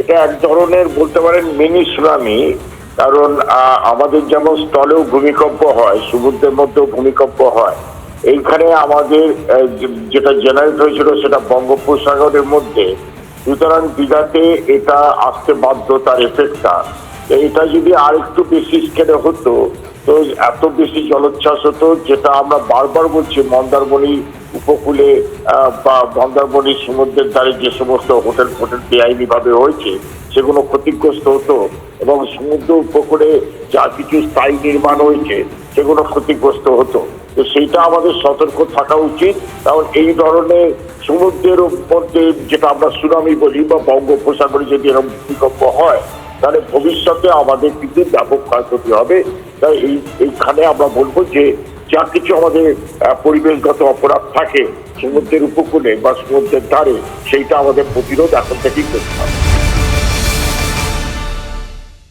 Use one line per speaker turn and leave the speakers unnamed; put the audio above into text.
এটা এক ধরনের বলতে পারেন মিনি সুনামি কারণ আমাদের যেমন স্থলেও ভূমিকম্প হয়, সমুদ্রের মধ্যেও ভূমিকম্প হয়। এইখানে আমাদের যেটা জেনারেট হয়েছিল সেটা বঙ্গোপসাগরের মধ্যে। সুতরাং দীঘাতে এটা আসতে বাধ্য তার এফেক্টটা এটা যদি আর একটু বেশি স্কেলে হতো, তো এত বেশি জলোচ্ছ্বাস হতো, যেটা আমরা বারবার বলছি মন্দারমণি উপকূলে বা মন্দারমণি সমুদ্রের ধারে যে সমস্ত হোটেল ফোটেল বেআইনি ভাবে হয়েছে, সেগুলো ক্ষতিগ্রস্ত হতো এবং সমুদ্র উপকূলে যা কিছু স্থায়ী নির্মাণ হয়েছে, সেগুলো ক্ষতিগ্রস্ত হতো। তো সেইটা আমাদের সতর্ক থাকা উচিত, কারণ এই ধরনের সমুদ্রের মধ্যে যেটা আমরা সুনামি বলি বা বঙ্গোপসাগরে যদি এরকম ভূমিকম্প হয় তাহলে ভবিষ্যতে আমাদের কিন্তু ব্যাপক ক্ষয়ক্ষতি হবে। তাই এই, এইখানে আমরা বলব যে, যা কিছু আমাদের পরিবেশগত অপরাধ থাকে, সমুদ্রের উপকূলে বা সমুদ্রের ধারে, সেইটা আমাদের প্রতিরোধ এখন থেকেই করতে হবে।